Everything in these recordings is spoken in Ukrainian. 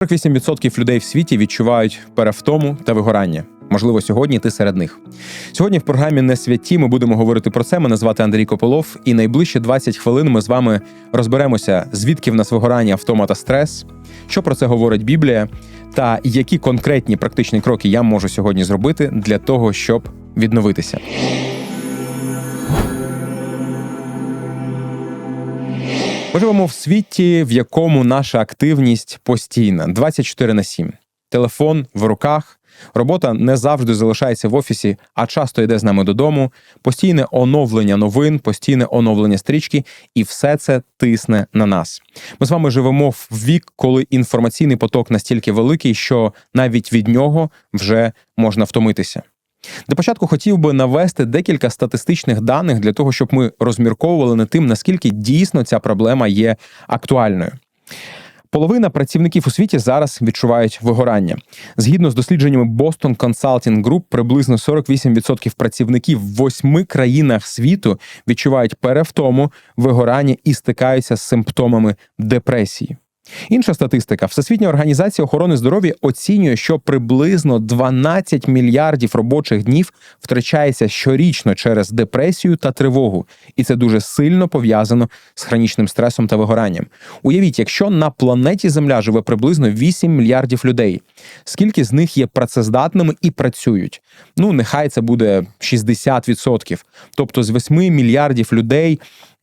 48% людей в світі відчувають перевтому та вигорання. Можливо, сьогодні ти серед них. Сьогодні в програмі Не святі ми будемо говорити про це. Мене звати Андрій Кополов, і найближчі 20 хвилин ми з вами розберемося, звідки в нас вигорання, втома та стрес, що про це говорить Біблія, та які конкретні практичні кроки я можу сьогодні зробити для того, щоб відновитися. Ми живемо в світі, в якому наша активність постійна 24 на 7. Телефон в руках. Робота не завжди залишається в офісі, а часто йде з нами додому. Постійне оновлення новин, постійне оновлення стрічки, і все це тисне на нас. Ми з вами живемо в вік, коли інформаційний поток настільки великий, що навіть від нього вже можна втомитися. Для початку хотів би навести декілька статистичних даних для того, щоб ми розмірковували над тим, наскільки дійсно ця проблема є актуальною. Половина працівників у світі зараз відчувають вигорання. Згідно з дослідженнями Boston Consulting Group, приблизно 48% працівників в восьми країнах світу відчувають перевтому, вигорання і стикаються з симптомами депресії. Інша статистика: Всесвітня організація охорони здоров'я оцінює, що приблизно 12 мільярдів робочих днів втрачається щорічно через депресію та тривогу, і це дуже сильно пов'язано з хронічним стресом та вигоранням. Уявіть, якщо на планеті Земля живе приблизно 8 мільярдів людей, скільки з них є працездатними і працюють? Ну нехай це буде 60%. Тобто з 8 мільярдів людей.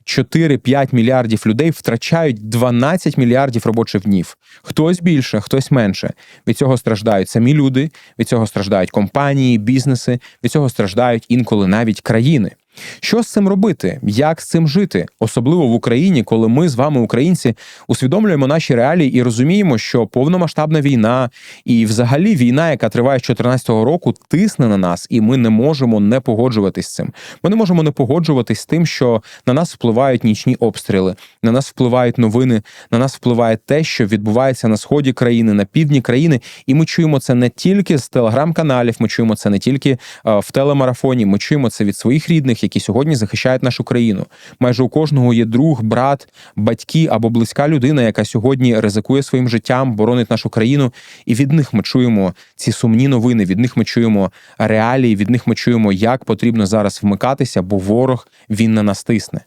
4-5 мільярдів людей втрачають 12 мільярдів робочих днів. Хтось більше, хтось менше. Від цього страждають самі люди, від цього страждають компанії, бізнеси, від цього страждають інколи навіть країни. Що з цим робити? Як з цим жити? Особливо в Україні, коли ми з вами, українці, усвідомлюємо наші реалії і розуміємо, що повномасштабна війна і, взагалі, війна, яка триває з 2014 року, тисне на нас, і ми не можемо не погоджуватись з цим. Ми не можемо не погоджуватись з тим, що на нас впливають нічні обстріли, на нас впливають новини, на нас впливає те, що відбувається на сході країни, на півдні країни, і ми чуємо це не тільки з телеграм-каналів, ми чуємо це не тільки в телемарафоні. Ми чуємо це від своїх рідних які сьогодні захищають нашу країну. Майже у кожного є друг, брат, батьки або близька людина, яка сьогодні ризикує своїм життям, боронить нашу країну. І від них ми чуємо ці сумні новини. Від них ми чуємо реалії. Від них ми чуємо, як потрібно зараз вмикатися, бо ворог він на нас тисне.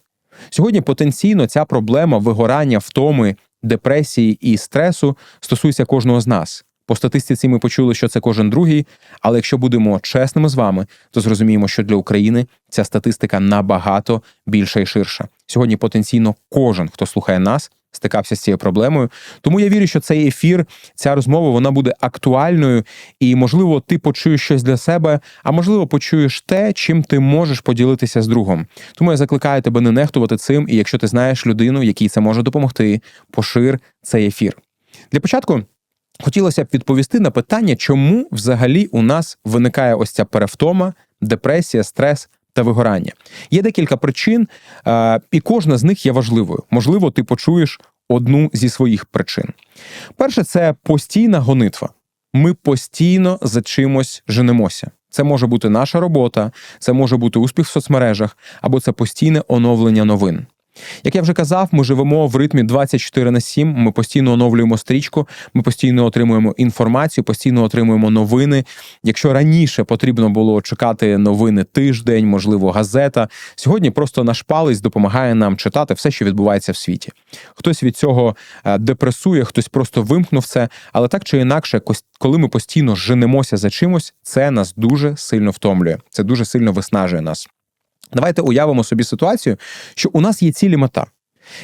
Сьогодні потенційно ця проблема вигорання, втоми, депресії і стресу стосується кожного з нас. По статистиці ми почули, що це кожен другий. Але якщо будемо чесними з вами, то зрозуміємо, що для України ця статистика набагато більша і ширша. Сьогодні потенційно кожен, хто слухає нас, стикався з цією проблемою. Тому я вірю, що цей ефір, ця розмова, вона буде актуальною, і можливо, ти почуєш щось для себе, а можливо, почуєш те, чим ти можеш поділитися з другом. Тому я закликаю тебе не нехтувати цим. І якщо ти знаєш людину, якій це може допомогти, пошир цей ефір. Для початку. Хотілося б відповісти на питання, чому взагалі у нас виникає ось ця перевтома, депресія, стрес та вигорання. Є декілька причин, і кожна з них є важливою. Можливо, ти почуєш одну зі своїх причин. Перше, це постійна гонитва. Ми постійно за чимось женемося. Це може бути наша робота, це може бути успіх в соцмережах, або це постійне оновлення новин. Як я вже казав, ми живемо в ритмі 24 на 7, Ми постійно оновлюємо стрічку, ми постійно отримуємо інформацію, постійно отримуємо новини. Якщо раніше потрібно було чекати новини тиждень, можливо, газета. Сьогодні просто наш палець допомагає нам читати все, що відбувається в світі. Хтось від цього е, депресує, хтось просто вимкнув це, але так чи інакше, коли ми постійно женемося за чимось, це нас дуже сильно втомлює. Це дуже сильно виснажує нас. Давайте уявимо собі ситуацію, що у нас є цілі мета.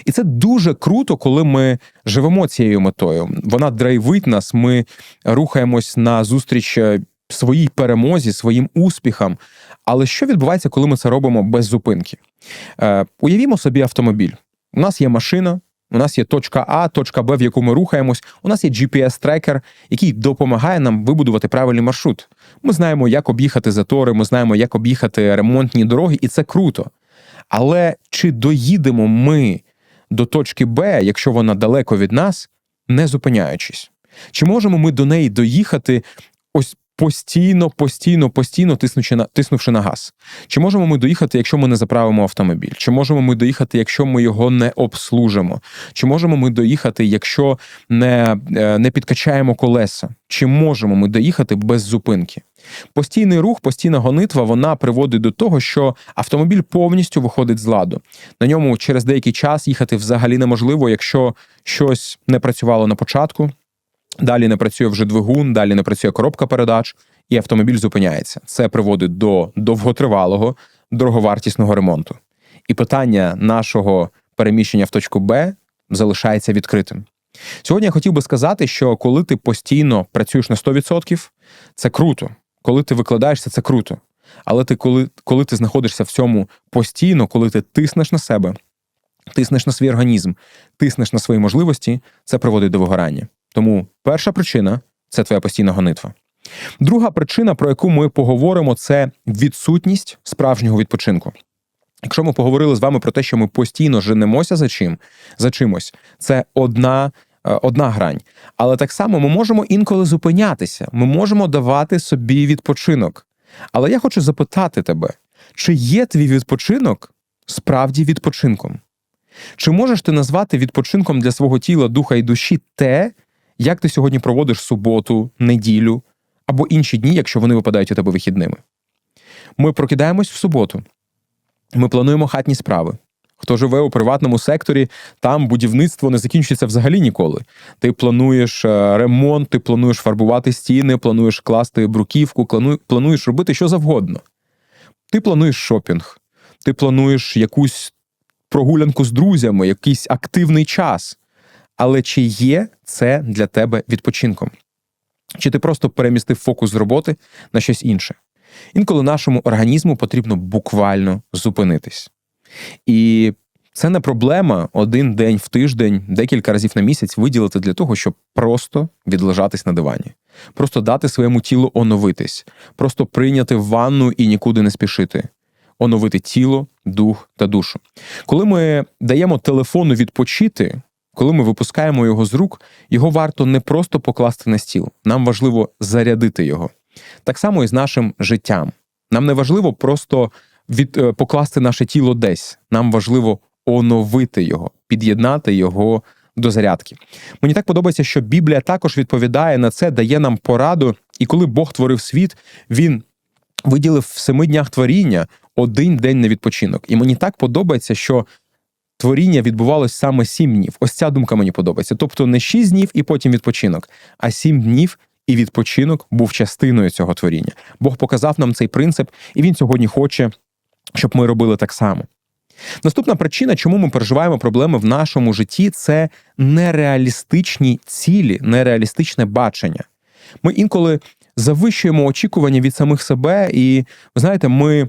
І це дуже круто, коли ми живемо цією метою. Вона драйвить нас, ми рухаємось на зустріч е, своїй перемозі, своїм успіхам. Але що відбувається, коли ми це робимо без зупинки? Е, Уявімо собі автомобіль. У нас є машина, у нас є точка А, точка Б, в яку ми рухаємось. У нас є GPS-трекер, який допомагає нам вибудувати правильний маршрут. Ми знаємо, як об'їхати затори, ми знаємо, як об'їхати ремонтні дороги, і це круто. Але чи доїдемо ми до точки Б, якщо вона далеко від нас, не зупиняючись? Чи можемо ми до неї доїхати ось постійно, постійно, постійно тиснучи на тиснувши на газ. Чи можемо ми доїхати, якщо ми не заправимо автомобіль? Чи можемо ми доїхати, якщо ми його не обслужимо? Чи можемо ми доїхати, якщо не, е, не підкачаємо колеса? Чи можемо ми доїхати без зупинки? Постійний рух, постійна гонитва, вона приводить до того, що автомобіль повністю виходить з ладу. На ньому через деякий час їхати взагалі неможливо, якщо щось не працювало на початку. Далі не працює вже двигун, далі не працює коробка передач, і автомобіль зупиняється. Це приводить до довготривалого, дороговартісного ремонту. І питання нашого переміщення в точку Б залишається відкритим. Сьогодні я хотів би сказати, що коли ти постійно працюєш на 100%, це круто. Коли ти викладаєшся, це круто. Але ти, коли, коли ти знаходишся в цьому постійно, коли ти тиснеш на себе, тиснеш на свій організм, тиснеш на свої можливості, це приводить до вигорання. Тому перша причина це твоя постійна гонитва. Друга причина, про яку ми поговоримо, це відсутність справжнього відпочинку. Якщо ми поговорили з вами про те, що ми постійно женемося за чим, за чимось, це одна, е, одна грань. Але так само ми можемо інколи зупинятися, ми можемо давати собі відпочинок. Але я хочу запитати тебе, чи є твій відпочинок справді відпочинком? Чи можеш ти назвати відпочинком для свого тіла, духа і душі те, як ти сьогодні проводиш суботу, неділю або інші дні, якщо вони випадають у тебе вихідними? Ми прокидаємось в суботу. Ми плануємо хатні справи. Хто живе у приватному секторі, там будівництво не закінчується взагалі ніколи. Ти плануєш е, ремонт, ти плануєш фарбувати стіни, плануєш класти бруківку, плануєш робити що завгодно. Ти плануєш шопінг, ти плануєш якусь прогулянку з друзями, якийсь активний час. Але чи є це для тебе відпочинком? Чи ти просто перемістив фокус з роботи на щось інше? Інколи нашому організму потрібно буквально зупинитись. І це не проблема один день в тиждень, декілька разів на місяць виділити для того, щоб просто відлежатись на дивані, просто дати своєму тілу оновитись, просто прийняти ванну і нікуди не спішити, оновити тіло, дух та душу. Коли ми даємо телефону відпочити, коли ми випускаємо його з рук, його варто не просто покласти на стіл, нам важливо зарядити його. Так само і з нашим життям. Нам не важливо просто від, е, покласти наше тіло десь. Нам важливо оновити його, під'єднати його до зарядки. Мені так подобається, що Біблія також відповідає на це, дає нам пораду. І коли Бог творив світ, він виділив в семи днях творіння один день на відпочинок. І мені так подобається, що. Творіння відбувалось саме сім днів. Ось ця думка мені подобається. Тобто не шість днів і потім відпочинок, а сім днів і відпочинок був частиною цього творіння. Бог показав нам цей принцип, і він сьогодні хоче, щоб ми робили так само. Наступна причина, чому ми переживаємо проблеми в нашому житті, це нереалістичні цілі, нереалістичне бачення. Ми інколи завищуємо очікування від самих себе, і ви знаєте, ми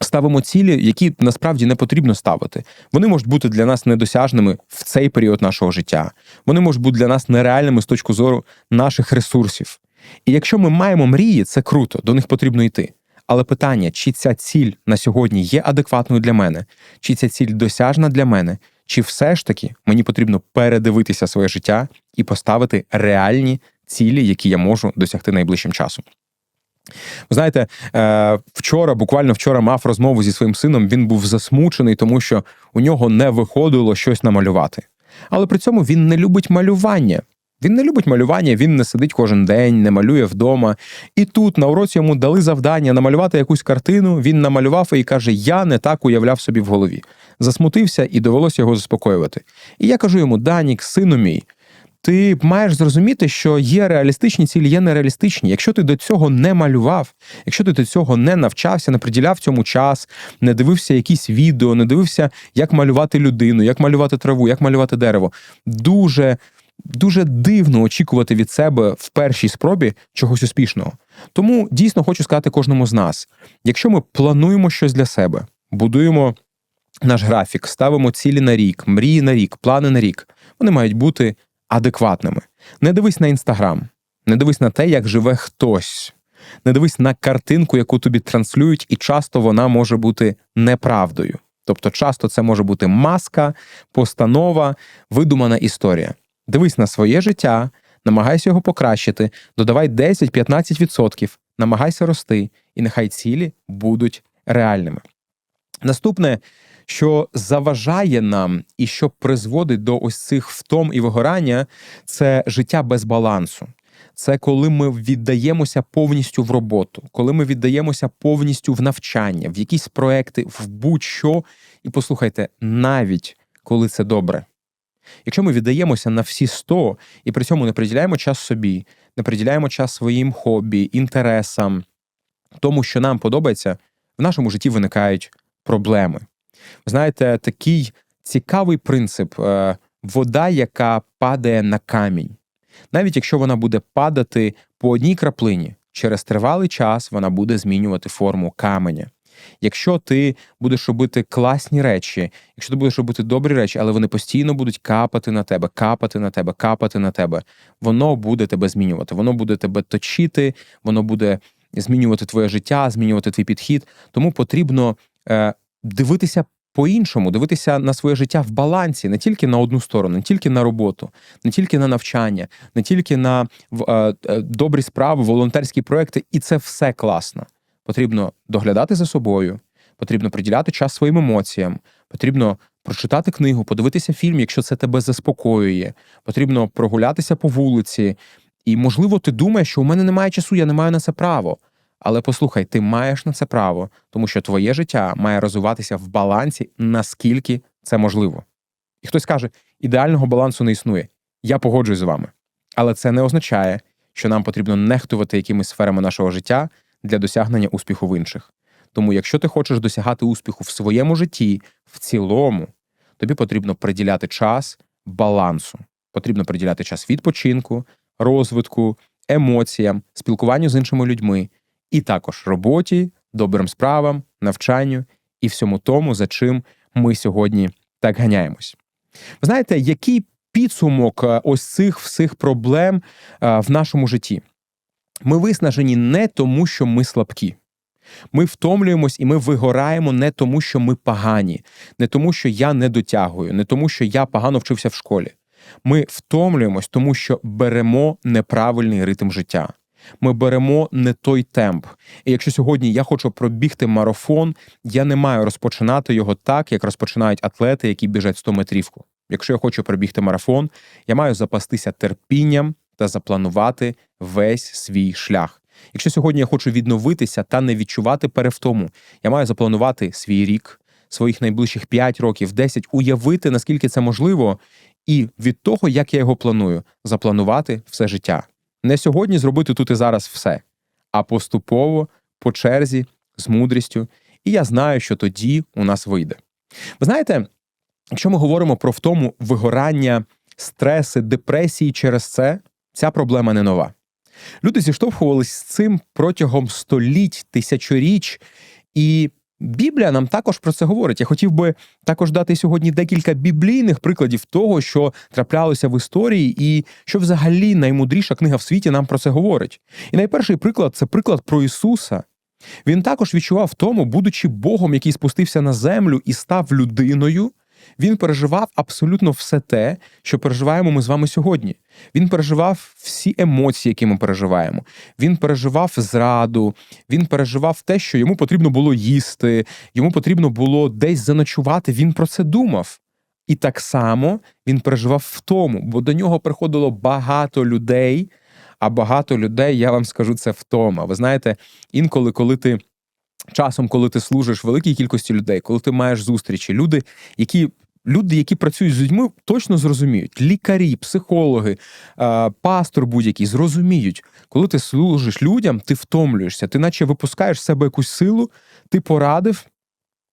ставимо цілі, які насправді не потрібно ставити. Вони можуть бути для нас недосяжними в цей період нашого життя. Вони можуть бути для нас нереальними з точки зору наших ресурсів. І якщо ми маємо мрії, це круто, до них потрібно йти. Але питання, чи ця ціль на сьогодні є адекватною для мене, чи ця ціль досяжна для мене, чи все ж таки мені потрібно передивитися своє життя і поставити реальні цілі, які я можу досягти найближчим часом. Ви знаєте, е, вчора, буквально вчора, мав розмову зі своїм сином. Він був засмучений, тому що у нього не виходило щось намалювати. Але при цьому він не любить малювання. Він не любить малювання, він не сидить кожен день, не малює вдома. І тут на уроці йому дали завдання намалювати якусь картину. Він намалював і каже: Я не так уявляв собі в голові. Засмутився і довелося його заспокоювати. І я кажу йому: Данік, сину мій, ти маєш зрозуміти, що є реалістичні цілі, є нереалістичні. Якщо ти до цього не малював, якщо ти до цього не навчався, не приділяв цьому час, не дивився якісь відео, не дивився, як малювати людину, як малювати траву, як малювати дерево, дуже. Дуже дивно очікувати від себе в першій спробі чогось успішного. Тому дійсно хочу сказати кожному з нас: якщо ми плануємо щось для себе, будуємо наш графік, ставимо цілі на рік, мрії на рік, плани на рік, вони мають бути адекватними. Не дивись на інстаграм, не дивись на те, як живе хтось. Не дивись на картинку, яку тобі транслюють, і часто вона може бути неправдою. Тобто, часто це може бути маска, постанова, видумана історія. Дивись на своє життя, намагайся його покращити, додавай 10-15%, намагайся рости, і нехай цілі будуть реальними. Наступне, що заважає нам і що призводить до ось цих втом і вигорання, це життя без балансу. Це коли ми віддаємося повністю в роботу, коли ми віддаємося повністю в навчання, в якісь проекти, в будь-що. І послухайте, навіть коли це добре. Якщо ми віддаємося на всі 100 і при цьому не приділяємо час собі, не приділяємо час своїм хобі, інтересам, тому, що нам подобається, в нашому житті виникають проблеми. Знаєте, такий цікавий принцип е, вода, яка падає на камінь. Навіть якщо вона буде падати по одній краплині, через тривалий час вона буде змінювати форму каменя. Якщо ти будеш робити класні речі, якщо ти будеш робити добрі речі, але вони постійно будуть капати на тебе, капати на тебе, капати на тебе, воно буде тебе змінювати, воно буде тебе точити, воно буде змінювати твоє життя, змінювати твій підхід. Тому потрібно е, дивитися по-іншому, дивитися на своє життя в балансі, не тільки на одну сторону, не тільки на роботу, не тільки на навчання, не тільки на е, е, добрі справи, волонтерські проекти, і це все класно. Потрібно доглядати за собою, потрібно приділяти час своїм емоціям, потрібно прочитати книгу, подивитися фільм, якщо це тебе заспокоює. Потрібно прогулятися по вулиці. І, можливо, ти думаєш, що у мене немає часу, я не маю на це право. Але послухай, ти маєш на це право, тому що твоє життя має розвиватися в балансі, наскільки це можливо. І хтось каже, ідеального балансу не існує. Я погоджуюсь з вами. Але це не означає, що нам потрібно нехтувати якимись сферами нашого життя для досягнення успіху в інших. Тому, якщо ти хочеш досягати успіху в своєму житті, в цілому, тобі потрібно приділяти час балансу. Потрібно приділяти час відпочинку, розвитку, емоціям, спілкуванню з іншими людьми, і також роботі, добрим справам, навчанню і всьому тому, за чим ми сьогодні так ганяємось. Ви знаєте, який підсумок е, ось цих всіх проблем е, в нашому житті? Ми виснажені не тому, що ми слабкі. Ми втомлюємось і ми вигораємо не тому, що ми погані, не тому, що я не дотягую, не тому, що я погано вчився в школі. Ми втомлюємось, тому що беремо неправильний ритм життя. Ми беремо не той темп. І якщо сьогодні я хочу пробігти марафон, я не маю розпочинати його так, як розпочинають атлети, які біжать 100 метрівку. Якщо я хочу пробігти марафон, я маю запастися терпінням та запланувати весь свій шлях. Якщо сьогодні я хочу відновитися та не відчувати перевтому, я маю запланувати свій рік, своїх найближчих 5 років, 10, уявити, наскільки це можливо, і від того, як я його планую, запланувати все життя. Не сьогодні зробити тут і зараз все, а поступово, по черзі, з мудрістю. І я знаю, що тоді у нас вийде. Ви знаєте, якщо ми говоримо про втому вигорання, стреси, депресії через це, ця проблема не нова. Люди зіштовхувалися з цим протягом століть, тисячоріч, і Біблія нам також про це говорить. Я хотів би також дати сьогодні декілька біблійних прикладів того, що траплялося в історії, і що взагалі наймудріша книга в світі нам про це говорить. І найперший приклад це приклад про Ісуса. Він також відчував тому, будучи Богом, який спустився на землю і став людиною. Він переживав абсолютно все те, що переживаємо ми з вами сьогодні. Він переживав всі емоції, які ми переживаємо. Він переживав зраду, він переживав те, що йому потрібно було їсти, йому потрібно було десь заночувати. Він про це думав. І так само він переживав в тому, бо до нього приходило багато людей. А багато людей, я вам скажу, це втома. Ви знаєте, інколи, коли ти часом, коли ти служиш великій кількості людей, коли ти маєш зустрічі, люди, які. Люди, які працюють з людьми, точно зрозуміють. Лікарі, психологи, пастор будь-який зрозуміють, коли ти служиш людям, ти втомлюєшся, ти наче випускаєш з себе якусь силу, ти порадив,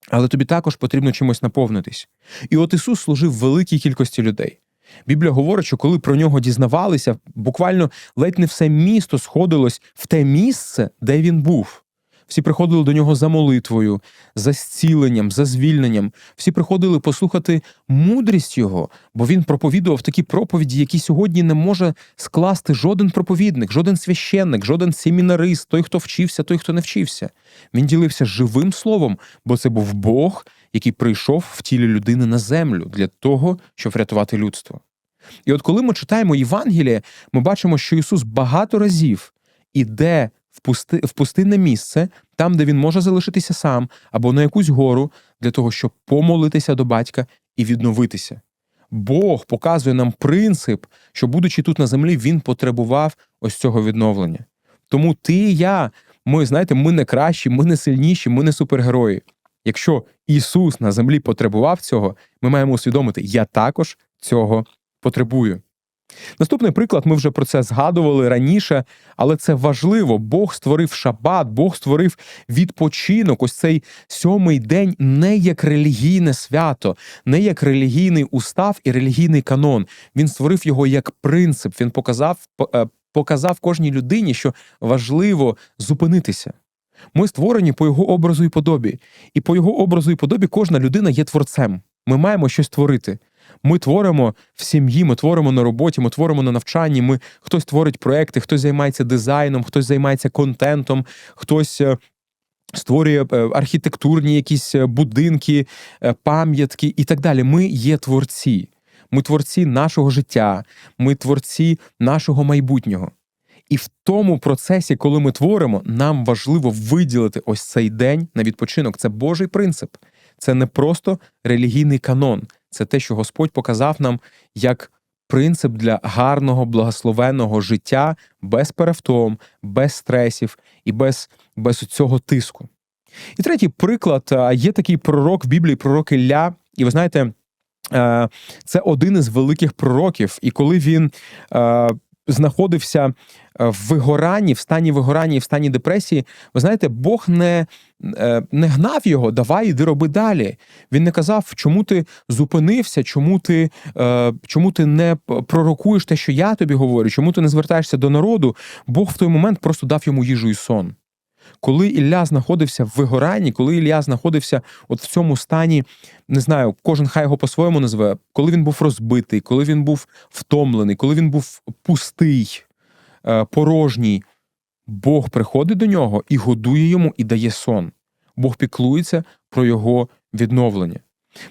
але тобі також потрібно чимось наповнитись. І от Ісус служив великій кількості людей. Біблія говорить, що коли про нього дізнавалися, буквально ледь не все місто сходилось в те місце, де він був. Всі приходили до нього за молитвою, за зціленням, за звільненням. Всі приходили послухати мудрість його, бо він проповідував такі проповіді, які сьогодні не може скласти жоден проповідник, жоден священник, жоден семінарист, той, хто вчився, той, хто не вчився. Він ділився живим словом, бо це був Бог, який прийшов в тілі людини на землю для того, щоб врятувати людство. І от коли ми читаємо Євангеліє, ми бачимо, що Ісус багато разів іде в, пусти, в місце, там, де він може залишитися сам, або на якусь гору, для того, щоб помолитися до батька і відновитися. Бог показує нам принцип, що, будучи тут на землі, він потребував ось цього відновлення. Тому ти і я, ми знаєте, ми не кращі, ми не сильніші, ми не супергерої. Якщо Ісус на землі потребував цього, ми маємо усвідомити, я також цього потребую. Наступний приклад, ми вже про це згадували раніше, але це важливо. Бог створив шабат, Бог створив відпочинок. Ось цей сьомий день не як релігійне свято, не як релігійний устав і релігійний канон. Він створив його як принцип. Він показав, е, показав кожній людині, що важливо зупинитися. Ми створені по його образу і подобі, і по його образу і подобі кожна людина є творцем. Ми маємо щось творити. Ми творимо в сім'ї, ми творимо на роботі, ми творимо на навчанні. Ми хтось творить проекти, хтось займається дизайном, хтось займається контентом, хтось. Е, створює е, архітектурні якісь е, будинки, пам'ятки і так далі. Ми є творці. Ми творці нашого життя, ми творці нашого майбутнього. І в тому процесі, коли ми творимо, нам важливо виділити ось цей день на відпочинок. Це Божий принцип, це не просто релігійний канон, це те, що Господь показав нам як принцип для гарного, благословенного життя без перевтом, без стресів і без, без цього тиску. І третій приклад є такий пророк в Біблії, пророк Ілля, і ви знаєте. Це один із великих пророків, і коли він знаходився е, в вигоранні, в стані вигорання і в стані депресії, ви знаєте, Бог не е, не гнав його, давай іди роби далі. Він не казав, чому ти зупинився, чому ти е, чому ти не пророкуєш те, що я тобі говорю, чому ти не звертаєшся до народу. Бог в той момент просто дав йому їжу і сон. Коли Ілля знаходився в вигоранні, коли Ілля знаходився от в цьому стані, не знаю, кожен хай його по-своєму назве, коли він був розбитий, коли він був втомлений, коли він був пустий, е, порожній, Бог приходить до нього і годує йому і дає сон. Бог піклується про його відновлення.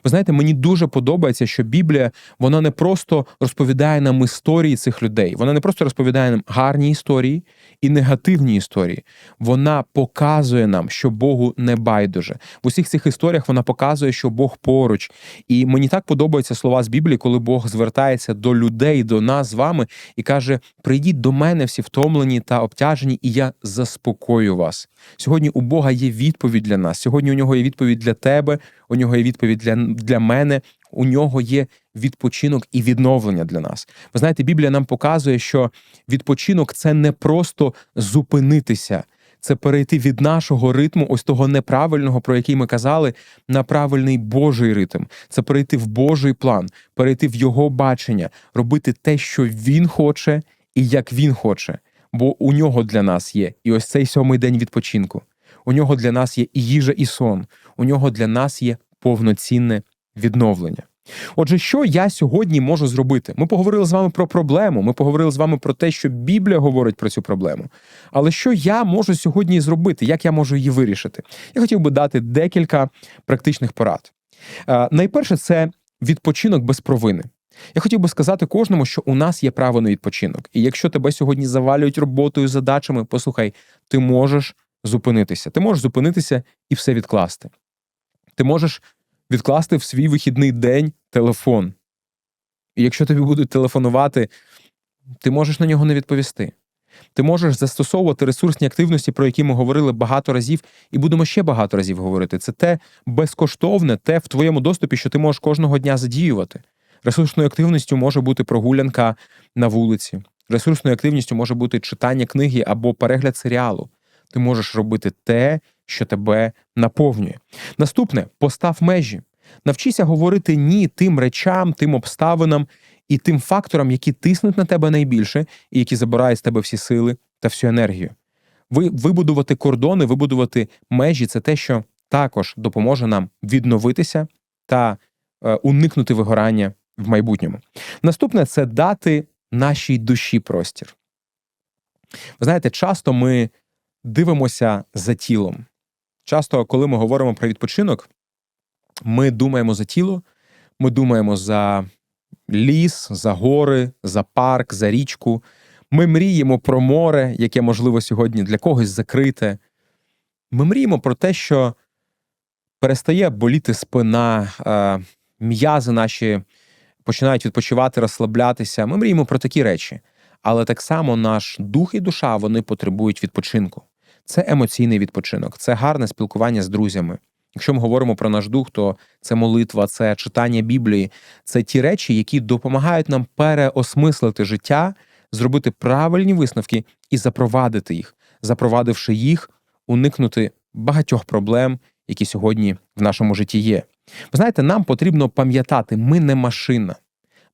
Ви знаєте, мені дуже подобається, що Біблія вона не просто розповідає нам історії цих людей, вона не просто розповідає нам гарні історії і негативні історії. Вона показує нам, що Богу не байдуже. В усіх цих історіях вона показує, що Бог поруч. І мені так подобаються слова з Біблії, коли Бог звертається до людей, до нас з вами і каже: Прийдіть до мене всі втомлені та обтяжені, і я заспокою вас. Сьогодні у Бога є відповідь для нас. Сьогодні у нього є відповідь для тебе, у нього є відповідь для, для мене. У нього є відпочинок і відновлення для нас. Ви знаєте, Біблія нам показує, що відпочинок це не просто зупинитися, це перейти від нашого ритму, ось того неправильного, про який ми казали, на правильний Божий ритм. Це перейти в Божий план, перейти в його бачення, робити те, що він хоче, і як він хоче бо у нього для нас є і ось цей сьомий день відпочинку. У нього для нас є і їжа, і сон. У нього для нас є повноцінне відновлення. Отже, що я сьогодні можу зробити? Ми поговорили з вами про проблему. Ми поговорили з вами про те, що Біблія говорить про цю проблему. Але що я можу сьогодні зробити? Як я можу її вирішити? Я хотів би дати декілька практичних порад. Е, найперше, це відпочинок без провини. Я хотів би сказати кожному, що у нас є право на відпочинок. І якщо тебе сьогодні завалюють роботою, задачами, послухай, ти можеш зупинитися. Ти можеш зупинитися і все відкласти. Ти можеш відкласти в свій вихідний день телефон. І якщо тобі будуть телефонувати, ти можеш на нього не відповісти. Ти можеш застосовувати ресурсні активності, про які ми говорили багато разів, і будемо ще багато разів говорити. Це те безкоштовне, те в твоєму доступі, що ти можеш кожного дня задіювати. Ресурсною активністю може бути прогулянка на вулиці. Ресурсною активністю може бути читання книги або перегляд серіалу. Ти можеш робити те, що тебе наповнює. Наступне постав межі. Навчися говорити ні тим речам, тим обставинам і тим факторам, які тиснуть на тебе найбільше, і які забирають з тебе всі сили та всю енергію. Ви вибудувати кордони, вибудувати межі це те, що також допоможе нам відновитися та е, уникнути вигорання в майбутньому. Наступне це дати нашій душі простір. Ви знаєте, часто ми дивимося за тілом. Часто, коли ми говоримо про відпочинок, ми думаємо за тіло, ми думаємо за ліс, за гори, за парк, за річку. Ми мріємо про море, яке, можливо, сьогодні для когось закрите. Ми мріємо про те, що перестає боліти спина, е, м'язи наші починають відпочивати, розслаблятися. Ми мріємо про такі речі. Але так само наш дух і душа вони потребують відпочинку. Це емоційний відпочинок, це гарне спілкування з друзями. Якщо ми говоримо про наш дух, то це молитва, це читання Біблії, це ті речі, які допомагають нам переосмислити життя, зробити правильні висновки і запровадити їх, запровадивши їх, уникнути багатьох проблем, які сьогодні в нашому житті є. Ви знаєте, нам потрібно пам'ятати, ми не машина.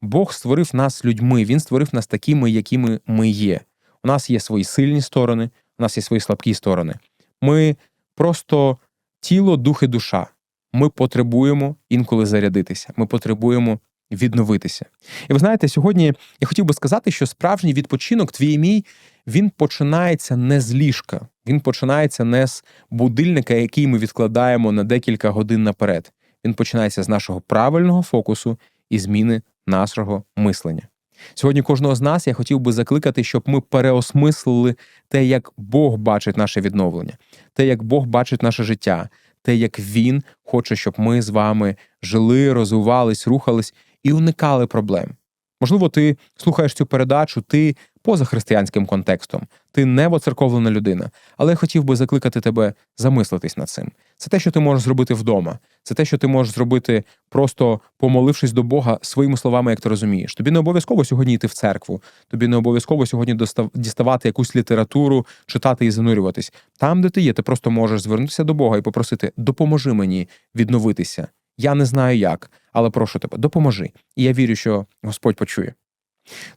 Бог створив нас людьми, Він створив нас такими, якими ми є. У нас є свої сильні сторони, у нас є свої слабкі сторони. Ми просто тіло, дух і душа. Ми потребуємо інколи зарядитися. Ми потребуємо відновитися. І ви знаєте, сьогодні я хотів би сказати, що справжній відпочинок, твій і мій, він починається не з ліжка, він починається не з будильника, який ми відкладаємо на декілька годин наперед. Він починається з нашого правильного фокусу і зміни нашого мислення. Сьогодні кожного з нас я хотів би закликати, щоб ми переосмислили те, як Бог бачить наше відновлення, те, як Бог бачить наше життя, те, як Він хоче, щоб ми з вами жили, розвивались, рухались і уникали проблем. Можливо, ти слухаєш цю передачу, ти поза християнським контекстом, ти не воцерковлена людина, але я хотів би закликати тебе замислитись над цим. Це те, що ти можеш зробити вдома, це те, що ти можеш зробити, просто помолившись до Бога своїми словами, як ти розумієш. Тобі не обов'язково сьогодні йти в церкву, тобі не обов'язково сьогодні діставати якусь літературу, читати і занурюватись. Там, де ти є, ти просто можеш звернутися до Бога і попросити: допоможи мені відновитися. Я не знаю як, але прошу тебе, допоможи. І я вірю, що Господь почує.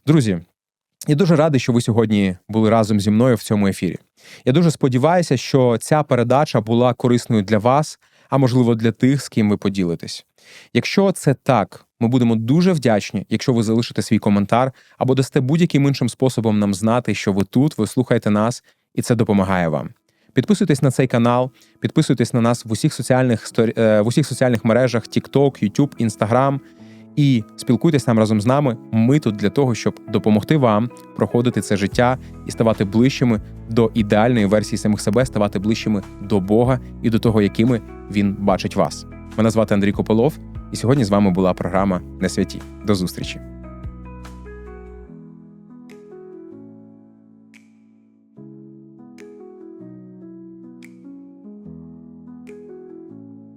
Друзі, я дуже радий, що ви сьогодні були разом зі мною в цьому ефірі. Я дуже сподіваюся, що ця передача була корисною для вас, а можливо для тих, з ким ви поділитесь. Якщо це так, ми будемо дуже вдячні, якщо ви залишите свій коментар або дасте будь-яким іншим способом нам знати, що ви тут, ви слухаєте нас, і це допомагає вам. Підписуйтесь на цей канал, підписуйтесь на нас в усіх соціальних е, в усіх соціальних мережах: TikTok, YouTube, Instagram. І спілкуйтесь там разом з нами. Ми тут для того, щоб допомогти вам проходити це життя і ставати ближчими до ідеальної версії самих себе, ставати ближчими до Бога і до того, якими він бачить вас. Мене звати Андрій Кополов, і сьогодні з вами була програма Не святі. До зустрічі.